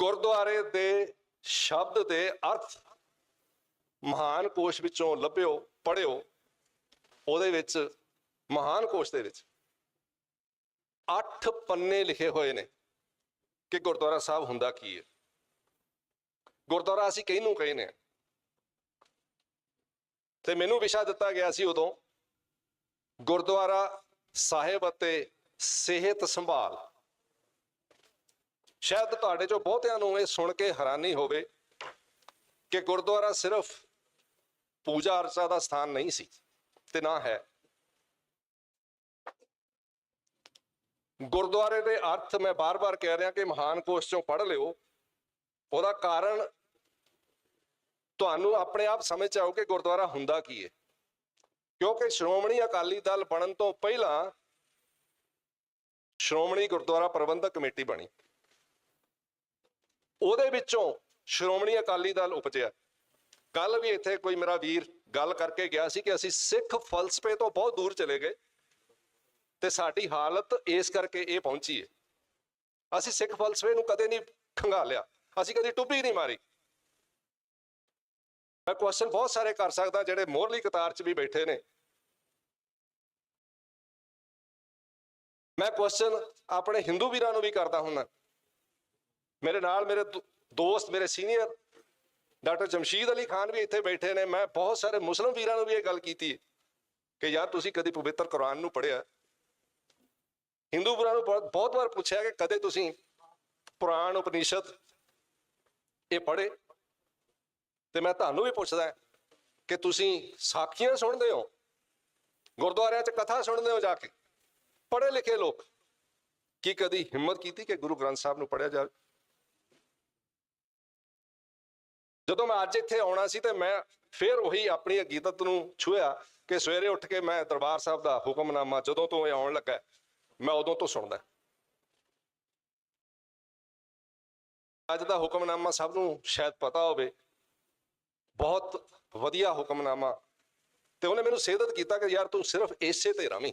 ਗੁਰਦੁਆਰੇ ਦੇ ਸ਼ਬਦ ਦੇ ਅਰਥ ਮਹਾਨ ਕੋਸ਼ ਵਿੱਚੋਂ ਲੱਭਿਓ ਪੜਿਓ ਉਹਦੇ ਵਿੱਚ, ਮਹਾਨ ਕੋਸ਼ ਦੇ ਵਿੱਚ ਅੱਠ ਪੰਨੇ ਲਿਖੇ ਹੋਏ ਨੇ ਕਿ ਗੁਰਦੁਆਰਾ ਸਾਹਿਬ ਹੁੰਦਾ ਕੀ ਹੈ। ਗੁਰਦੁਆਰਾ ਅਸੀਂ ਕਿਹਨੂੰ ਕਹਿੰਦੇ ਆ ਤੇ ਮੈਨੂੰ ਵਿਸ਼ਾ ਦਿੱਤਾ ਗਿਆ ਸੀ ਉਦੋਂ, ਗੁਰਦੁਆਰਾ ਸਾਹਿਬ ਅਤੇ ਸਿਹਤ ਸੰਭਾਲ। ਸ਼ਾਇਦ ਤੁਹਾਡੇ ਚੋਂ ਬਹੁਤਿਆਂ ਨੂੰ ਇਹ ਸੁਣ ਕੇ ਹੈਰਾਨੀ ਹੋਵੇ ਕਿ ਗੁਰਦੁਆਰਾ ਸਿਰਫ ਪੂਜਾ ਅਰਚਾ ਦਾ ਸਥਾਨ ਨਹੀਂ ਸੀ ਤੇ ਨਾ ਹੈ। ਗੁਰਦੁਆਰੇ ਦੇ ਅਰਥ ਮੈਂ ਬਾਰ-ਬਾਰ ਕਹਿ ਰਿਹਾ ਕਿ ਮਹਾਨ ਕੋਸ਼ ਚੋਂ ਪੜ੍ਹ ਲਿਓ। ਉਹਦਾ ਕਾਰਨ ਤੁਹਾਨੂੰ ਆਪਣੇ ਆਪ ਸਮਝ ਚ ਆਓ ਕਿ ਗੁਰਦੁਆਰਾ ਹੁੰਦਾ ਕੀ ਹੈ ਕਿਉਂਕਿ ਸ਼੍ਰੋਮਣੀ ਅਕਾਲੀ ਦਲ ਬਣਨ ਤੋਂ ਪਹਿਲਾਂ ਸ਼੍ਰੋਮਣੀ ਗੁਰਦੁਆਰਾ ਪ੍ਰਬੰਧਕ ਕਮੇਟੀ ਬਣੀ। ਉਹਦੇ ਵਿੱਚੋਂ ਸ਼੍ਰੋਮਣੀ ਅਕਾਲੀ ਦਲ ਉਪਜਿਆ। ਕੱਲ ਵੀ ਇੱਥੇ ਕੋਈ ਮੇਰਾ ਵੀਰ ਗੱਲ ਕਰਕੇ ਗਿਆ ਸੀ ਕਿ ਅਸੀਂ ਸਿੱਖ ਫਲਸਫੇ ਤੋਂ ਬਹੁਤ ਦੂਰ ਚਲੇ ਗਏ ਤੇ ਸਾਡੀ ਹਾਲਤ ਇਸ ਕਰਕੇ ਇਹ ਪਹੁੰਚੀ ਹੈ। ਅਸੀਂ ਸਿੱਖ ਫਲਸਫੇ ਨੂੰ ਕਦੇ ਨਹੀਂ ਖੰਗਾਲਿਆ। ਅਸੀਂ ਕਦੀ ਟੁੱਬੀ ਨਹੀਂ ਮਾਰੀ। ਮੈਂ ਕੁਐਸਚਨ ਬਹੁਤ ਸਾਰੇ ਕਰ ਸਕਦਾ ਜਿਹੜੇ ਮੋਹਰਲੀ ਕਤਾਰ 'ਚ ਵੀ ਬੈਠੇ ਨੇ। ਮੈਂ ਕੁਐਸਚਨ ਆਪਣੇ ਹਿੰਦੂ ਵੀਰਾਂ ਨੂੰ ਵੀ ਕਰਦਾ ਹੁੰਦਾ। ਮੇਰੇ ਨਾਲ ਮੇਰੇ ਦੋ- ਦੋਸਤ, ਮੇਰੇ ਸੀਨੀਅਰ ਡਾਕਟਰ ਜਮਸ਼ੀਦ ਅਲੀ ਖਾਨ ਵੀ ਇੱਥੇ ਬੈਠੇ ਨੇ। ਮੈਂ ਬਹੁਤ ਸਾਰੇ ਮੁਸਲਮ ਵੀਰਾਂ ਨੂੰ ਵੀ ਇਹ ਗੱਲ ਕੀਤੀ ਕਿ ਯਾਰ ਤੁਸੀਂ ਕਦੀ ਪਵਿੱਤਰ ਕੁਰਾਨ ਨੂੰ ਪੜ੍ਹਿਆ? ਹਿੰਦੂ ਵੀਰਾਂ ਨੂੰ ਬਹੁਤ ਬਹੁਤ ਵਾਰ ਪੁੱਛਿਆ ਕਿ ਕਦੇ ਤੁਸੀਂ ਪੁਰਾਣ ਉਪਨਿਸ਼ਦ ਇਹ ਪੜ੍ਹੇ? ਤੇ ਮੈਂ ਤੁਹਾਨੂੰ ਵੀ ਪੁੱਛਦਾ ਕਿ ਤੁਸੀਂ ਸਾਖੀਆਂ ਸੁਣਦੇ ਹੋ? ਗੁਰਦੁਆਰਿਆਂ 'ਚ ਕਥਾ ਸੁਣਦੇ ਹੋ ਜਾ ਕੇ? ਪੜ੍ਹੇ ਲਿਖੇ ਲੋਕ? ਕੀ ਕਦੀ ਹਿੰਮਤ ਕੀਤੀ ਕਿ ਗੁਰੂ ਗ੍ਰੰਥ ਸਾਹਿਬ ਨੂੰ ਪੜ੍ਹਿਆ ਜਾਵੇ? ਜਦੋਂ ਮੈਂ ਅੱਜ ਇੱਥੇ ਆਉਣਾ ਸੀ ਤੇ ਮੈਂ ਫਿਰ ਉਹੀ ਆਪਣੀ ਅਕੀਦਤ ਨੂੰ ਛੂਇਆ ਕਿ ਸਵੇਰੇ ਉੱਠ ਕੇ ਮੈਂ ਦਰਬਾਰ ਸਾਹਿਬ ਦਾ ਹੁਕਮਨਾਮਾ ਜਦੋਂ ਤੋਂ ਇਹ ਆਉਣ ਲੱਗਾ, ਮੈਂ ਉਦੋਂ ਤੋਂ ਸੁਣਦਾ। ਅੱਜ ਦਾ ਹੁਕਮਨਾਮਾ ਸਭ ਨੂੰ ਸ਼ਾਇਦ ਪਤਾ ਹੋਵੇ। ਬਹੁਤ ਵਧੀਆ ਹੁਕਮਨਾਮਾ। ਤੇ ਉਹਨੇ ਮੈਨੂੰ ਸੇਧਤ ਕੀਤਾ ਕਿ ਯਾਰ ਤੂੰ ਸਿਰਫ ਇਸੇ ਤੇ ਰਵੀਂ।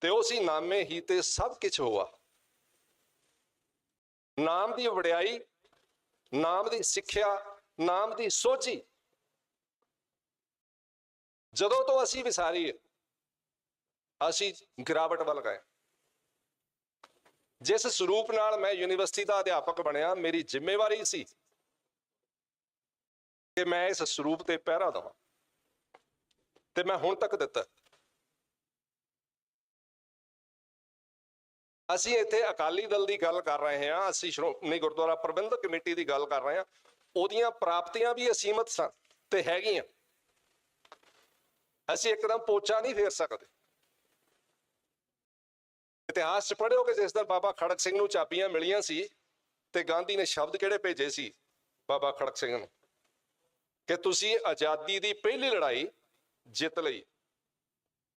ਤੇ ਉਹ ਸੀ ਨਾਮੇ ਹੀ ਤੇ ਸਭ ਕੁਝ ਹੋਆ। ਨਾਮ ਦੀ ਵਡਿਆਈ ਨਾਮ ਦੀ ਸਿੱਖਿਆ, ਨਾਮ ਦੀ ਸੋਝੀ। ਜਦੋਂ ਤੋਂ ਅਸੀਂ ਵਿਸਾਰੀਏ ਅਸੀਂ ਗਿਰਾਵਟ ਵੱਲ ਗਏ। ਜਿਸ ਸਰੂਪ ਨਾਲ ਮੈਂ ਯੂਨੀਵਰਸਿਟੀ ਦਾ ਅਧਿਆਪਕ ਬਣਿਆ, ਮੇਰੀ ਜ਼ਿੰਮੇਵਾਰੀ ਸੀ ਕਿ ਮੈਂ ਇਸ ਸਰੂਪ ਤੇ ਪਹਿਰਾ ਦਵਾਂ। ਤੇ ਮੈਂ ਹੁਣ ਤੱਕ ਦਿੱਤਾ। ਅਸੀਂ ਇੱਥੇ ਅਕਾਲੀ ਦਲ ਦੀ ਗੱਲ ਕਰ ਰਹੇ ਹਾਂ, ਅਸੀਂ ਸ਼੍ਰੋਮਣੀ ਗੁਰਦੁਆਰਾ ਪ੍ਰਬੰਧਕ ਕਮੇਟੀ ਦੀ ਗੱਲ ਕਰ ਰਹੇ ਹਾਂ। ਉਹਦੀਆਂ ਪ੍ਰਾਪਤੀਆਂ ਵੀ ਅਸੀਮਤ ਸਨ ਤੇ ਹੈਗੀਆਂ। ਅਸੀਂ ਇੱਕਦਮ ਪੋਚਾ ਨਹੀਂ ਫੇਰ ਸਕਦੇ। ਇਤਿਹਾਸ ਚ ਪੜ੍ਹਿਓ ਕਿ ਜਿਸ ਦਿਨ ਬਾਬਾ ਖੜਕ ਸਿੰਘ ਨੂੰ ਚਾਬੀਆਂ ਮਿਲੀਆਂ ਸੀ ਤੇ ਗਾਂਧੀ ਨੇ ਸ਼ਬਦ ਕਿਹੜੇ ਭੇਜੇ ਸੀ ਬਾਬਾ ਖੜਕ ਸਿੰਘ ਨੂੰ? ਕਿ ਤੁਸੀਂ ਆਜ਼ਾਦੀ ਦੀ ਪਹਿਲੀ ਲੜਾਈ ਜਿੱਤ ਲਈ।